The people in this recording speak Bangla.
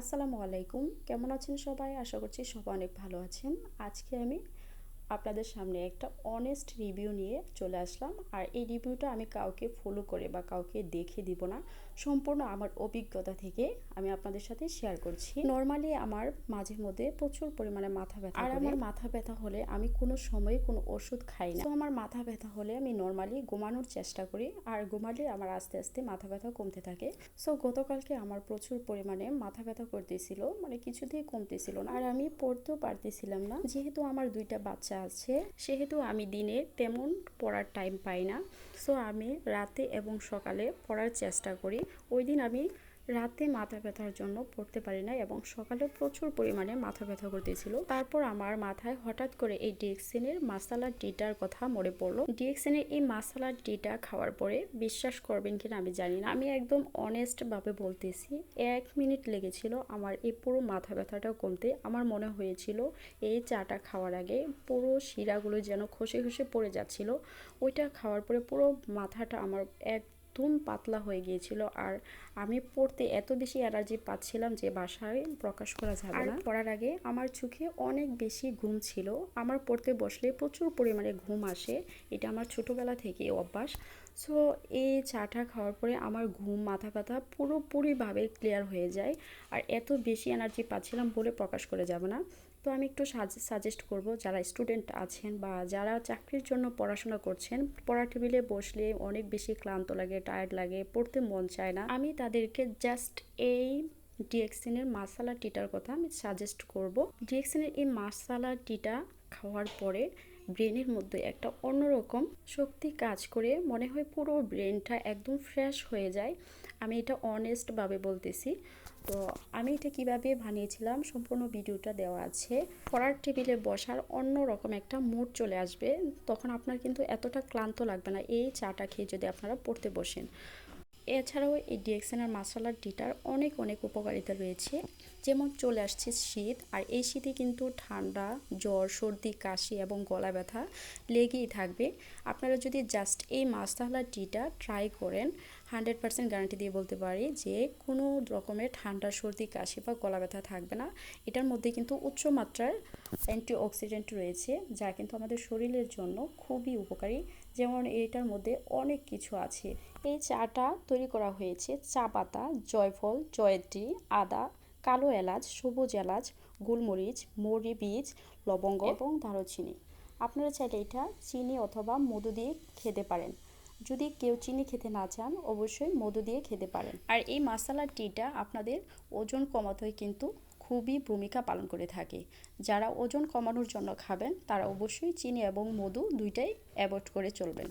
আসসালামু আলাইকুম। কেমন আছেন সবাই? আশা করছি সবাই অনেক ভালো আছেন। আজকে আমি আপনাদের সামনে একটা অনেস্ট রিভিউ নিয়ে চলে আসলাম। আর এই রিভিউটা আমি কাউকে ফলো করে বা কাউকে দেখে দিব না। সম্পূর্ণ আমার অভিজ্ঞতা থেকে আমি আপনাদের সাথে শেয়ার করছি। নর্মালি আমার মাঝে মধ্যে প্রচুর পরিমাণে মাথা ব্যথা আর আমার মাথা ব্যথা হলে আমি কোনো সময় কোনো ওষুধ খাই না। তো আমার মাথা ব্যথা হলে আমি নর্মালি ঘুমানোর চেষ্টা করি। আর ঘুমালে আমার আস্তে আস্তে মাথা ব্যথা কমতে থাকে। সো গতকালকে আমার প্রচুর পরিমাণে মাথা ব্যথা করতেছিল। মানে কিছুতেই কমতেছিল না। আর আমি পড়তেও পারতেছিলাম না। যেহেতু আমার দুইটা বাচ্চা আছে। সেহেতু আমি দিনে তেমন পড়ার টাইম পাই না। সো আমি রাতে এবং সকালে পড়ার চেষ্টা করি। ওই দিন আমি রাতে মাথা ব্যথার জন্য পড়তে পারি না এবং সকালে প্রচুর পরিমাণে মাথা ব্যথা করতেছিল। তারপর আমার মাথায় হঠাৎ করে এই ডিএক্সিনের মাসালা টিটার কথা মনে পড়ল। ডিএক্সিনের এই মাসালা টিটা খাওয়ার পরে বিশ্বাস করবেন কিনা আমি জানি না। আমি একদম অনেস্টভাবে বলতেছি, এক মিনিট লেগেছিল আমার এই পুরো মাথা ব্যথাটা কমতে। আমার মনে হয়েছিল এই চাটা খাওয়ার আগে পুরো শিরাগুলো যেন খসে খসে পড়ে যাচ্ছিল। ওইটা খাওয়ার পরে পুরো মাথাটা আমার এক একদম পাতলা হয়ে গিয়েছিল আর আমি পড়তে এত বেশি এনার্জি পাচ্ছিলাম যে বাসায় প্রকাশ করা যাবে না। পড়ার আগে আমার চোখে অনেক বেশি ঘুম ছিল। আমার পড়তে বসলে প্রচুর পরিমাণে ঘুম আসে। এটা আমার ছোটোবেলা থেকে অভ্যাস। সো এই চাটা খাওয়ার পরে আমার ঘুম মাথা ব্যথা পুরোপুরিভাবে ক্লিয়ার হয়ে যায়। আর এত বেশি এনার্জি পাচ্ছিলাম বলে প্রকাশ করে যাবে না। তো আমি একটু সাজেস্ট করব যারা স্টুডেন্ট আছেন বা যারা চাকরির জন্য পড়াশোনা করছেন পড়া টেবিলে বসলে অনেক বেশি ক্লান্ত লাগে টায়ার্ড লাগে, পড়তে মন চায় না। আমি তাদেরকে জাস্ট এই ডিএক্সিনের মাসালা টিটার কথা আমি সাজেস্ট করব। ডিএক্সিনের এই মাসালা টিটা খাওয়ার পরে ব্রেনের মধ্যে একটা অন্যরকম শক্তি কাজ করে। মনে হয় পুরো ব্রেনটা একদম ফ্রেশ হয়ে যায়। আমি এটা অনেস্টভাবে বলতেছি। তো আমি এটা কীভাবে বানিয়েছিলাম সম্পূর্ণ ভিডিওটা দেওয়া আছে। পড়ার টেবিলে বসার অন্য রকম একটা মুড চলে আসবে। তখন আপনার কিন্তু এতটা ক্লান্ত লাগবে না। এই চাটা খেয়ে যদি আপনারা পড়তে বসেন। এছাড়াও এই ডিএক্সেনের মশলার ডিটার অনেক অনেক উপকারিতা রয়েছে। যেমন চলে আসছে শীত, আর এই শীতে কিন্তু ঠান্ডা, জ্বর, সর্দি, কাশি এবং গলা ব্যথা লেগেই থাকবে। আপনারা যদি জাস্ট এই মাছতাহলা টিটা ট্রাই করেন হান্ড্রেড পার্সেন্ট গ্যারান্টি দিয়ে বলতে পারি যে কোনো রকমের ঠান্ডা, সর্দি, কাশি বা গলা ব্যথা থাকবে না। এটার মধ্যে কিন্তু উচ্চ মাত্রার অ্যান্টিঅক্সিডেন্ট রয়েছে, যা কিন্তু আমাদের শরীরের জন্য খুবই উপকারী। যেমন এটার মধ্যে অনেক কিছু আছে। এই চাটা তৈরি করা হয়েছে চা পাতা, জয়ফল জয়ত্রী আদা, কালো এলাচ, সবুজ এলাচ, গোলমরিচ মরি বীজ, লবঙ্গ এবং দারুচিনি। আপনারা চাইলে এটা চিনি অথবা মধু দিয়ে খেতে পারেন। যদি কেউ চিনি খেতে না চান, অবশ্যই মধু দিয়ে খেতে পারেন। আর এই মশালা টিটা আপনাদের ওজন কমাতে কিন্তু খুবই ভূমিকা পালন করে থাকে। যারা ওজন কমানোর জন্য খাবেন, তারা অবশ্যই চিনি এবং মধু দুইটাই অ্যাভয়েড করে চলবেন।